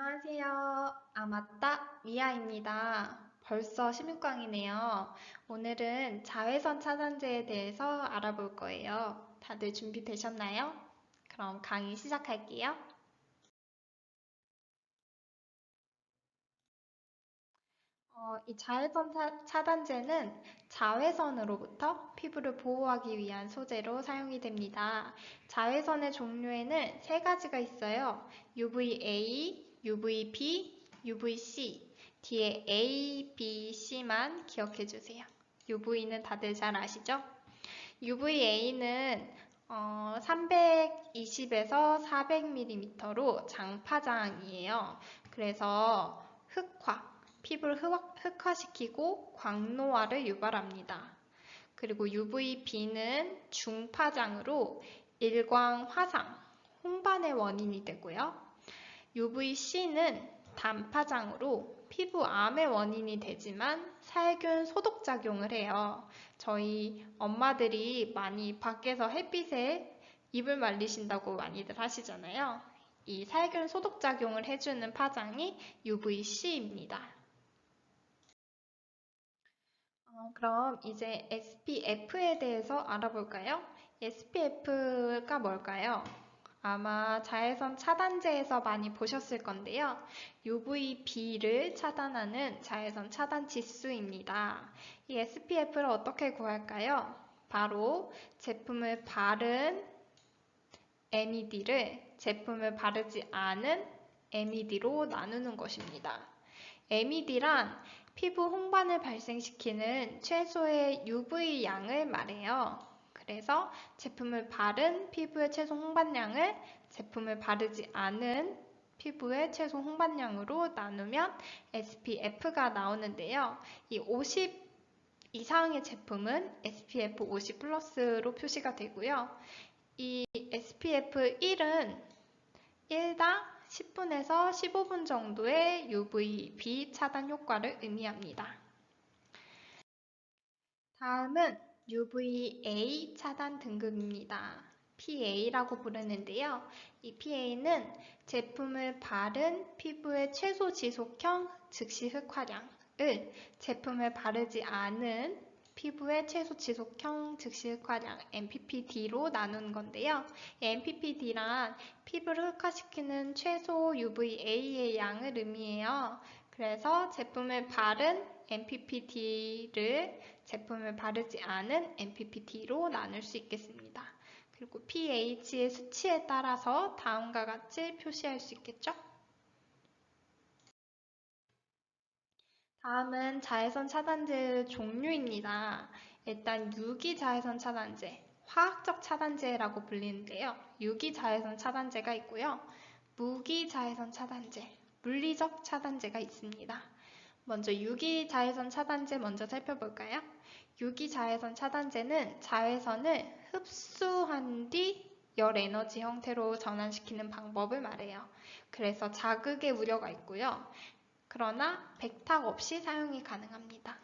안녕하세요. 아, 맞다. 미아입니다. 벌써 16강이네요. 오늘은 자외선 차단제에 대해서 알아볼 거예요. 다들 준비되셨나요? 그럼 강의 시작할게요. 어, 이 자외선 차- 차단제는 자외선으로부터 피부를 보호하기 위한 소재로 사용이 됩니다. 자외선의 종류에는 세 가지가 있어요. UVA, UVB, UVC. 뒤에 A, B, C만 기억해 주세요. UV는 다들 잘 아시죠? UVA는 어, 320에서 400mm로 장파장이에요. 그래서 흑화, 피부를 흑화시키고 광노화를 유발합니다. 그리고 UVB는 중파장으로 일광 화상, 홍반의 원인이 되고요. UVC는 단파장으로 피부암의 원인이 되지만 살균 소독 작용을 해요. 저희 엄마들이 많이 밖에서 햇빛에 입을 말리신다고 많이들 하시잖아요. 이 살균 소독 작용을 해주는 파장이 UVC입니다. 어, 그럼 이제 SPF에 대해서 알아볼까요? SPF가 뭘까요? 아마 자외선 차단제에서 많이 보셨을 건데요. UVB를 차단하는 자외선 차단 지수입니다. 이 SPF를 어떻게 구할까요? 바로 제품을 바른 MED를 제품을 바르지 않은 MED로 나누는 것입니다. MED란 피부 홍반을 발생시키는 최소의 UV 양을 말해요. 그래서 제품을 바른 피부의 최소 홍반량을 제품을 바르지 않은 피부의 최소 홍반량으로 나누면 SPF가 나오는데요. 이 50 이상의 제품은 SPF 50 플러스로 표시가 되고요. 이 SPF 1은 1당 10분에서 15분 정도의 UVB 차단 효과를 의미합니다. 다음은 UVA 차단 등급입니다. PA라고 부르는데요. 이 PA는 제품을 바른 피부의 최소 지속형 즉시 흑화량을 제품을 바르지 않은 피부의 최소 지속형 즉시 흑화량 MPPD로 나눈 건데요. MPPD란 피부를 흑화시키는 최소 UVA의 양을 의미해요. 그래서 제품을 바른 MPPD를 제품을 바르지 않은 MPPD로 나눌 수 있겠습니다. 그리고 pH의 수치에 따라서 다음과 같이 표시할 수 있겠죠? 다음은 자외선 차단제 종류입니다. 일단 유기 자외선 차단제, 화학적 차단제라고 불리는데요. 유기 자외선 차단제가 있고요. 무기 자외선 차단제, 물리적 차단제가 있습니다. 먼저 유기 자외선 차단제 먼저 살펴볼까요? 유기 자외선 차단제는 자외선을 흡수한 뒤 열 에너지 형태로 전환시키는 방법을 말해요. 그래서 자극의 우려가 있고요. 그러나 백탁 없이 사용이 가능합니다.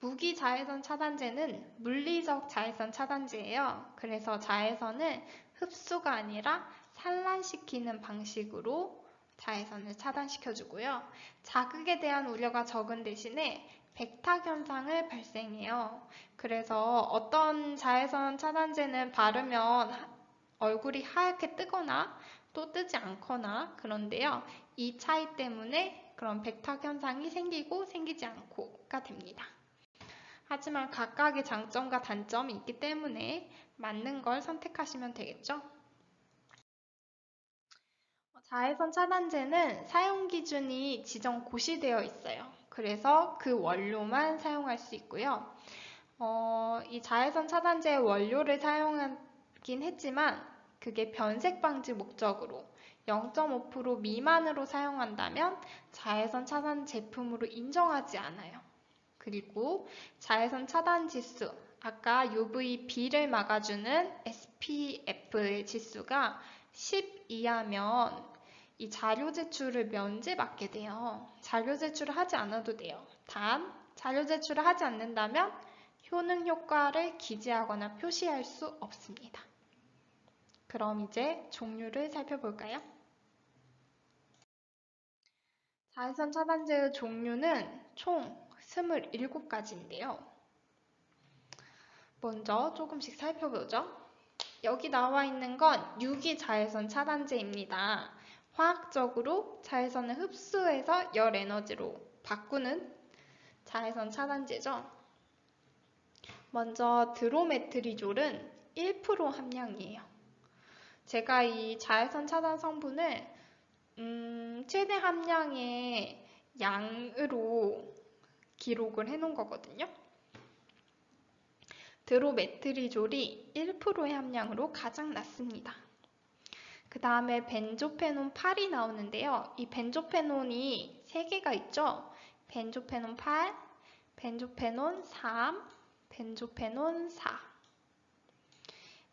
무기 자외선 차단제는 물리적 자외선 차단제예요. 그래서 자외선을 흡수가 아니라 산란시키는 방식으로 자외선을 차단시켜주고요. 자극에 대한 우려가 적은 대신에 백탁 현상을 발생해요. 그래서 어떤 자외선 차단제는 바르면 얼굴이 하얗게 뜨거나 또 뜨지 않거나 그런데요. 이 차이 때문에 그런 백탁 현상이 생기고 생기지 않고가 됩니다. 하지만 각각의 장점과 단점이 있기 때문에 맞는 걸 선택하시면 되겠죠? 자외선 차단제는 사용 기준이 지정 고시되어 있어요. 그래서 그 원료만 사용할 수 있고요. 어, 이 자외선 차단제의 원료를 사용하긴 했지만 그게 변색 방지 목적으로 0.5% 미만으로 사용한다면 자외선 차단 제품으로 인정하지 않아요. 그리고 자외선 차단 지수, 아까 UVB를 막아주는 SPF의 지수가 10 이하면 이 자료 제출을 면제받게 돼요. 자료 제출을 하지 않아도 돼요. 단, 자료 제출을 하지 않는다면 효능 효과를 기재하거나 표시할 수 없습니다. 그럼 이제 종류를 살펴볼까요? 자외선 차단제의 종류는 총 27가지인데요. 먼저 조금씩 살펴보죠. 여기 나와 있는 건 유기 자외선 차단제입니다. 화학적으로 자외선을 흡수해서 열 에너지로 바꾸는 자외선 차단제죠. 먼저 드로메트리졸은 1% 함량이에요. 제가 이 자외선 차단 성분을 음, 최대 함량의 양으로 기록을 해 놓은 거거든요. 드로메트리졸이 1%의 함량으로 가장 낮습니다. 그 다음에 벤조페논 8이 나오는데요. 이 벤조페논이 3개가 있죠. 벤조페논 8, 벤조페논 3, 벤조페논 4.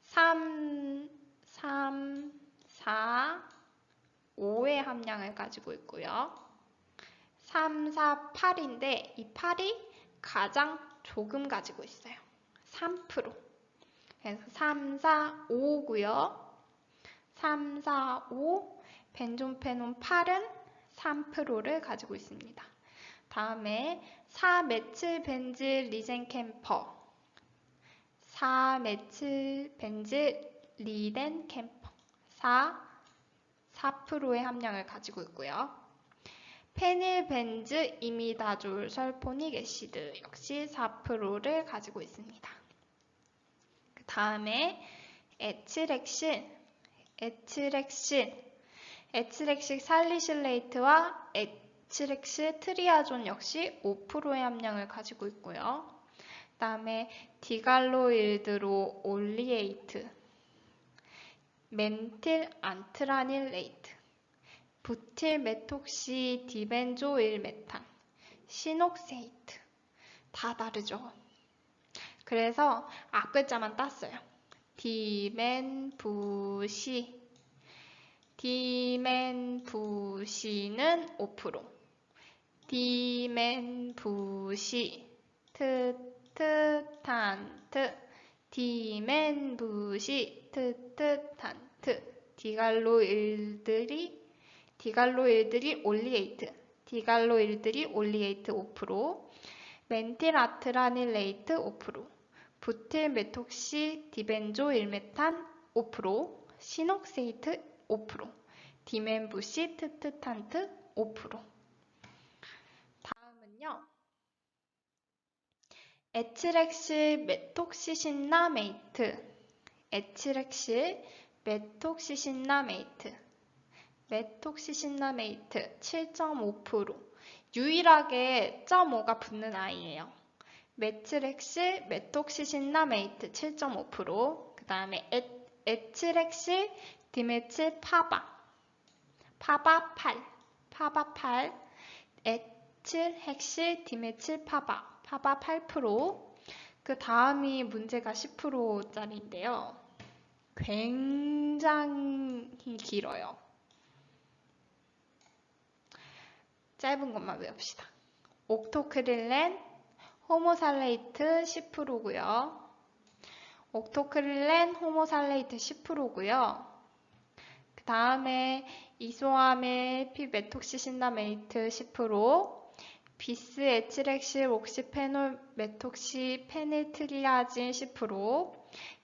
3, 3, 4, 5의 함량을 가지고 있고요. 3, 4, 8인데 이 8이 가장 조금 가지고 있어요. 3%. 그래서 3, 4, 5고요. 3, 4, 5. 벤존페논 8은 3%를 가지고 있습니다. 다음에 4메칠벤질 리젠캠퍼 4메칠벤질 리덴캠퍼 4, 4%의 함량을 가지고 있고요. 페닐벤즈 이미다졸 설포닉 애시드 역시 4%를 가지고 있습니다. 그 다음에 에틸렉신, 에틸렉신, 에틸렉식 살리실레이트와 에틸렉시 트리아존 역시 5%의 함량을 가지고 있고요. 그 다음에 디갈로일드로 올리에이트, 멘틸 안트라닐레이트, 부틸 메톡시 디벤조일 메탄, 시녹세이트 다 다르죠. 그래서 앞글자만 땄어요. 디멘부시. 디멘부시는 5% 디멘부시. 트트탄트 디멘부시. 트트탄트 디갈로일들이 디갈로일들이 올리에이트. 디갈로일들이 올리에이트 5% 멘틸아트라닐레이트 5% 부틸메톡시 디벤조 일메탄 5% 시녹세이트 5% 디멘부시 트트탄트 5% 다음은요. 에치렉실 메톡시신나메이트. 에치렉실 메톡시신나메이트. 메톡시신나메이트 7.5% 유일하게 0.5가 붙는 아이예요. 메트렉실 메톡시신나메이트 7.5%그 다음에 에치렉실 디메칠 파바 파바 8 파바 8 에칠핵실 디메칠 파바 파바 8%그 다음이 문제가 10%짜리인데요. 굉장히 길어요. 짧은 것만 외웁시다. 옥토크릴렌, 호모살레이트 10%고요. 옥토크릴렌, 호모살레이트 10%고요. 그 다음에 이소아메 피메톡시신나메이트 10%, 비스 에치렉실 옥시페놀 메톡시 페네트리아진 10%,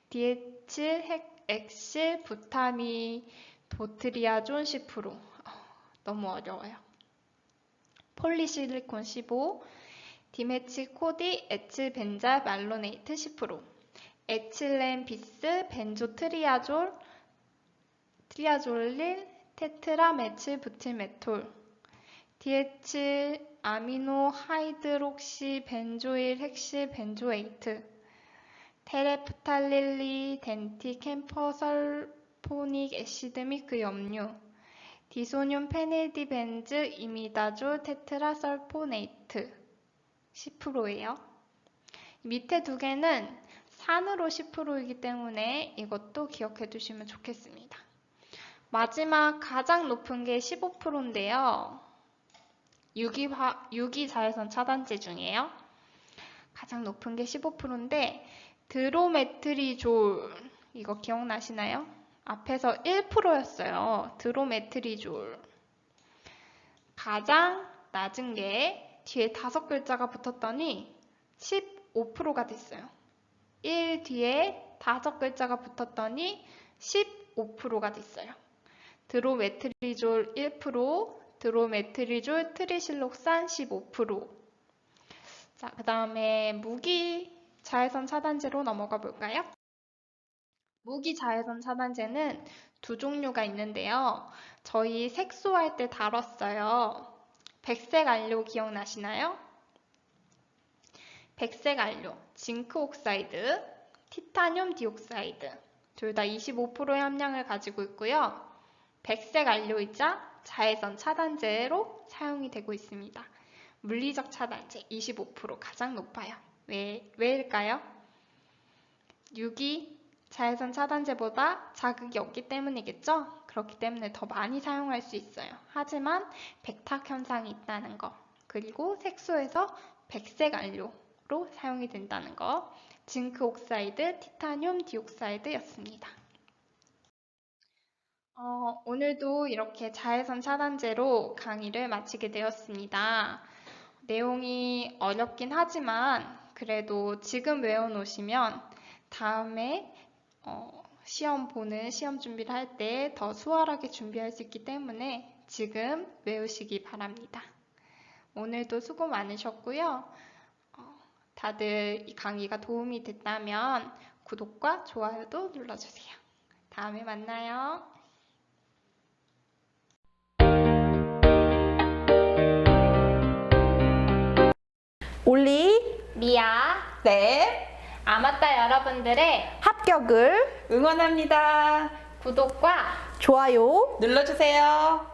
디에칠 엑실 부타미 도트리아존 10% 너무 어려워요. 폴리실리콘 15, 디메치 코디 에칠 벤자 말로네이트 10%, 에칠렌 비스 벤조 트리아졸 트리아졸릴 테트라 메칠 부틸 메톨. 디에칠 아미노 하이드록시 벤조일 핵실 벤조에이트. 테레프탈릴리 덴티 캠퍼설포닉 애시드 및 그 염류. 디소뇰 페닐디벤즈 이미다졸 테트라설포네이트 10%예요. 밑에 두 개는 산으로 10%이기 때문에 이것도 기억해 두시면 좋겠습니다. 마지막 가장 높은 게 15%인데요. 유기화, 유기자외선 차단제 중에요. 가장 높은 게 15%인데 드로메트리졸 이거 기억나시나요? 앞에서 1%였어요. 드로메트리졸. 가장 낮은 게 뒤에 다섯 글자가 붙었더니 15%가 됐어요. 1 뒤에 다섯 글자가 붙었더니 15%가 됐어요. 드로메트리졸 1%, 드로메트리졸 트리실록산 15%. 자, 그 다음에 무기 자외선 차단제로 넘어가 볼까요? 무기 자외선 차단제는 두 종류가 있는데요. 저희 색소할 때 다뤘어요. 백색 안료 기억나시나요? 백색 안료, 징크 옥사이드, 티타늄 디옥사이드 둘 다 25%의 함량을 가지고 있고요. 백색 안료이자 자외선 차단제로 사용이 되고 있습니다. 물리적 차단제 25% 가장 높아요. 왜, 왜일까요? 유기 자외선 차단제보다 자극이 없기 때문이겠죠? 그렇기 때문에 더 많이 사용할 수 있어요. 하지만 백탁 현상이 있다는 거, 그리고 색소에서 백색 안료로 사용이 된다는 거, 징크 옥사이드, 티타늄 디옥사이드였습니다. 어, 오늘도 이렇게 자외선 차단제로 강의를 마치게 되었습니다. 내용이 어렵긴 하지만 그래도 지금 외워놓으시면 다음에 어, 시험 보는 시험 준비를 할 때 더 수월하게 준비할 수 있기 때문에 지금 외우시기 바랍니다. 오늘도 수고 많으셨고요. 어, 다들 이 강의가 도움이 됐다면 구독과 좋아요도 눌러주세요. 다음에 만나요. 올리 미아, 네 아마따 여러분들의 합격을 응원합니다. 구독과 좋아요 눌러주세요.